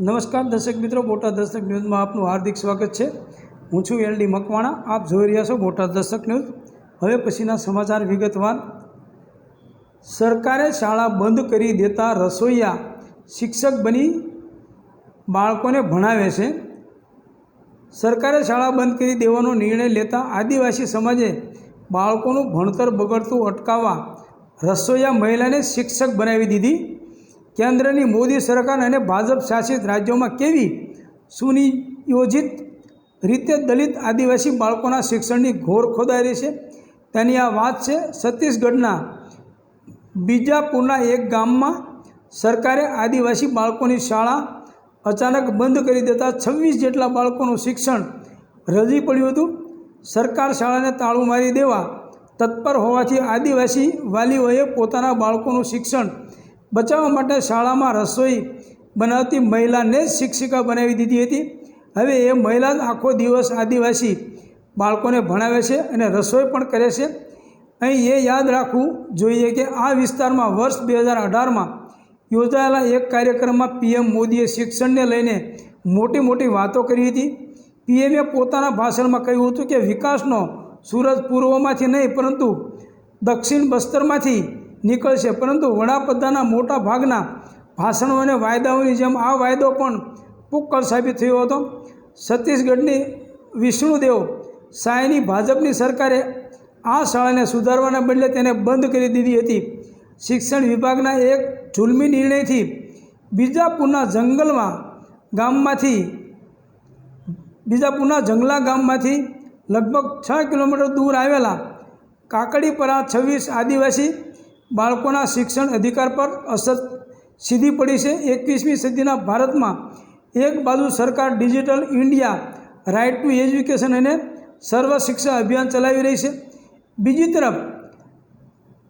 નમસ્કાર દર્શક મિત્રો, બોટાદ દર્શક ન્યૂઝમાં આપનું હાર્દિક સ્વાગત છે. હું છું એલ ડી મકવાણા, આપ જોઈ રહ્યા છો બોટાદ દર્શક ન્યૂઝ. હવે પછીના સમાચાર વિગતવાર. સરકારે શાળા બંધ કરી દેતા રસોઈયા શિક્ષક બની બાળકોને ભણાવે છે. સરકારે શાળા બંધ કરી દેવાનો નિર્ણય લેતા આદિવાસી સમાજે બાળકોનું ભણતર બગડતું અટકાવવા રસોઈયા મહિલાને શિક્ષક બનાવી દીધી. કેન્દ્રની મોદી સરકાર અને ભાજપ શાસિત રાજ્યોમાં કેવી સુનિયોજિત રીતે દલિત આદિવાસી બાળકોના શિક્ષણની ઘોર ખોદાઈ રહી છે? તેની આ વાત છે, છત્તીસગઢના બીજાપુરના એક ગામમાં સરકારે આદિવાસી બાળકોની શાળા અચાનક બંધ કરી દેતા છવ્વીસ જેટલા બાળકોનું શિક્ષણ રજી પડ્યું હતું. સરકાર શાળાને તાળું મારી દેવા તત્પર હોવાથી આદિવાસી વાલીઓએ પોતાના બાળકોનું શિક્ષણ બચાવવા માટે શાળામાં રસોઈ બનાવતી મહિલાને જ શિક્ષિકા બનાવી દીધી હતી. હવે એ મહિલા આખો દિવસ આદિવાસી બાળકોને ભણાવે છે અને રસોઈ પણ કરે છે. અહીં એ યાદ રાખવું જોઈએ કે આ વિસ્તારમાં વર્ષ બે હજાર અઢારમાં યોજાયેલા એક કાર્યક્રમમાં પીએમ મોદીએ શિક્ષણને લઈને મોટી મોટી વાતો કરી હતી. પીએમએ પોતાના ભાષણમાં કહ્યું હતું કે વિકાસનો સૂરજ પૂર્વમાંથી નહીં, પરંતુ દક્ષિણ બસ્તરમાંથી નીકળશે. પરંતુ વડાપ્રધાનના મોટા ભાગના ભાષણો અને વાયદાઓની જેમ આ વાયદો પણ પુક્કળ સાબિત થયો હતો. છત્તીસગઢની વિષ્ણુદેવ સાયની ભાજપની સરકારે આ શાળાને સુધારવાના બદલે તેને બંધ કરી દીધી હતી. શિક્ષણ વિભાગના એક જુલમી નિર્ણયથી બીજાપુરના જંગલમાં ગામમાંથી બીજાપુરના જંગલા ગામમાંથી લગભગ છ કિલોમીટર દૂર આવેલા કાકડીપરા છવ્વીસ આદિવાસી બાળકોના શિક્ષણ અધિકાર પર અસર સીધી પડી છે. એકવીસમી સદીના ભારતમાં એક બાજુ સરકાર digital India right to education અને સર્વ શિક્ષા અભિયાન ચલાવી રહી છે. બીજી તરફ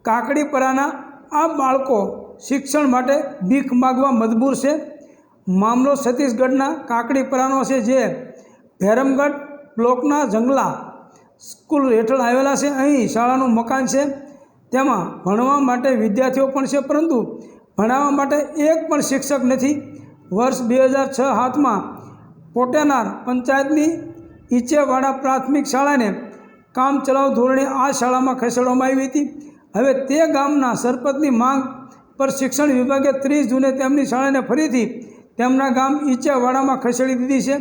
કાકડીપરાના આ બાળકો શિક્ષણ માટે ભીખ માગવા મજબૂર છે. મામલો છત્તીસગઢના કાકડીપરાનો છે જે ભેરમગઢ બ્લોકના જંગલા સ્કૂલ હેઠળ આવેલા છે. અહીં શાળાનું મકાન છે. તેમાં ભણવા માટે વિદ્યાર્થીઓ પણ છે, પરંતુ ભણાવવા માટે એક પણ શિક્ષક નથી. વર્ષ બે હજાર છ હાથમાં પોટેનાર પંચાયતની ઈચેવાડા પ્રાથમિક શાળાને કામ ચલાવ ધોરણે આ શાળામાં ખસેડવામાં આવી હતી. હવે તે ગામના સરપંચની માંગ પર શિક્ષણ વિભાગે ત્રીસ જૂને તેમની શાળાને ફરીથી તેમના ગામ ઈચેવાડામાં ખસેડી દીધી છે.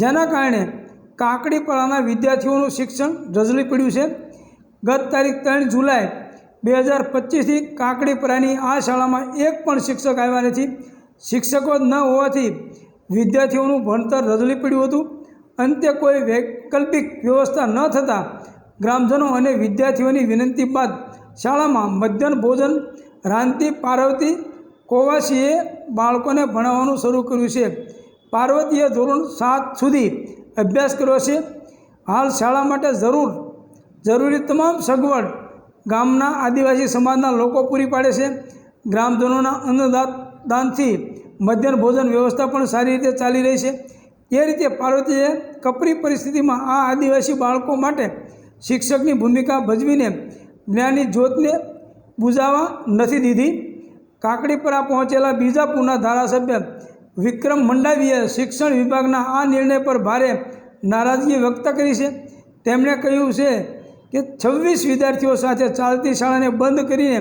જેના કારણે કાકડીપાડાના વિદ્યાર્થીઓનું શિક્ષણ રઝળી પડ્યું છે. ગત તારીખ ત્રણ જુલાઈ બે હજાર પચીસથી કાકડીપરાની આ શાળામાં એક પણ શિક્ષક આવ્યા નથી. શિક્ષકો ન હોવાથી વિદ્યાર્થીઓનું ભણતર રદલી પડ્યું હતું. અંતે કોઈ વૈકલ્પિક વ્યવસ્થા ન થતાં ગ્રામજનો અને વિદ્યાર્થીઓની વિનંતી બાદ શાળામાં મધ્યાહન ભોજન, રાંતિ, પાર્વતી, કોવાસીએ બાળકોને ભણાવવાનું શરૂ કર્યું છે. પાર્વતીએ ધોરણ સાત સુધી અભ્યાસ કર્યો છે. હાલ શાળા માટે જરૂર, જરૂરી તમામ સગવડ ગામના આદિવાસી સમાજના લોકો પૂરી પાડે છે. ગ્રામજનોના અન્નદાનથી દાનથી મધ્યાહન ભોજન વ્યવસ્થા પણ સારી રીતે ચાલી રહી છે. એ રીતે પાર્વતીએ કપરી પરિસ્થિતિમાં આ આદિવાસી બાળકો માટે શિક્ષકની ભૂમિકા ભજવીને જ્ઞાનની જ્યોતને બુઝાવવા નથી દીધી. કાકડીપરા પહોંચેલા બીજાપુરના ધારાસભ્ય વિક્રમ મંડાવીએ શિક્ષણ વિભાગના આ નિર્ણય પર ભારે નારાજગી વ્યક્ત કરી છે. તેમણે કહ્યું છે કે છવ્વીસ વિદ્યાર્થીઓ સાથે ચાલતી શાળાને બંધ કરીને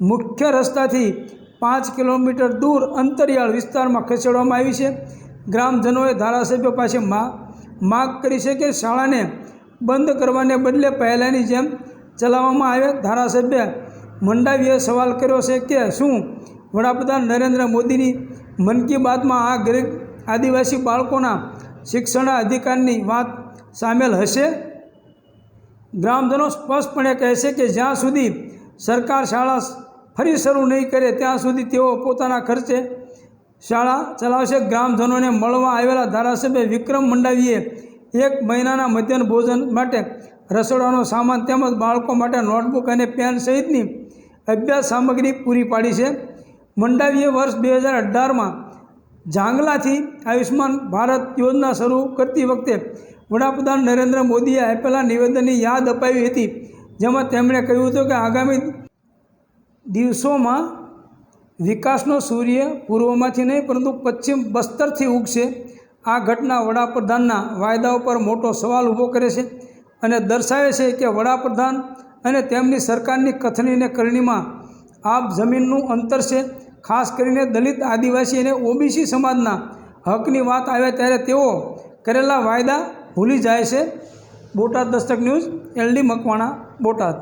મુખ્ય રસ્તાથી પાંચ કિલોમીટર દૂર અંતરિયાળ વિસ્તારમાં ખસેડવામાં આવી છે. ગ્રામજનોએ ધારાસભ્ય પાસે મા, માગ કરી છે કે શાળાને બંધ કરવાને બદલે પહેલાંની જેમ ચલાવવામાં આવે. ધારાસભ્ય મંડાવીએ સવાલ કર્યો છે કે શું વડાપ્રધાન નરેન્દ્ર મોદીની મન કી બાતમાં આ ગરીબ આદિવાસી બાળકોના શિક્ષણના અધિકારની વાત સામેલ હશે? ગ્રામજનો સ્પષ્ટપણે કહે છે કે જ્યાં સુધી સરકાર શાળા ફરી શરૂ નહીં કરે, ત્યાં સુધી તેઓ પોતાના ખર્ચે શાળા ચલાવશે. ગ્રામજનોને મળવા આવેલા ધારાસભ્ય વિક્રમ મંડાવીએ એક મહિનાના મધ્યાહન ભોજન માટે રસોડાનો સામાન તેમજ બાળકો માટે નોટબુક અને પેન સહિતની અભ્યાસ સામગ્રી પૂરી પાડી છે. મંડાવીએ વર્ષ બે હજાર અઢારમાં જાંગલાથી આયુષ્માન ભારત યોજના શરૂ કરતી વખતે વડાપ્રધાન નરેન્દ્ર મોદીએ આપેલા નિવેદનની યાદ અપાવી હતી, જેમાં તેમણે કહ્યું હતું કે આગામી દિવસોમાં વિકાસનો સૂર્ય પૂર્વમાંથી નહીં, પરંતુ પશ્ચિમ બસ્તરથી ઉગશે. આ ઘટના વડાપ્રધાનના વાયદાઓ પર મોટો સવાલ ઊભો કરે છે અને દર્શાવે છે કે વડાપ્રધાન અને તેમની સરકારની કથનીને કરણીમાં આપ જમીનનું અંતર છે. ખાસ કરીને દલિત આદિવાસી અને ઓબીસી સમાજના હકની વાત આવે ત્યારે તેઓ કરેલા વાયદા ભૂલી જાય છે Botad Dastak news L D Makwana Botad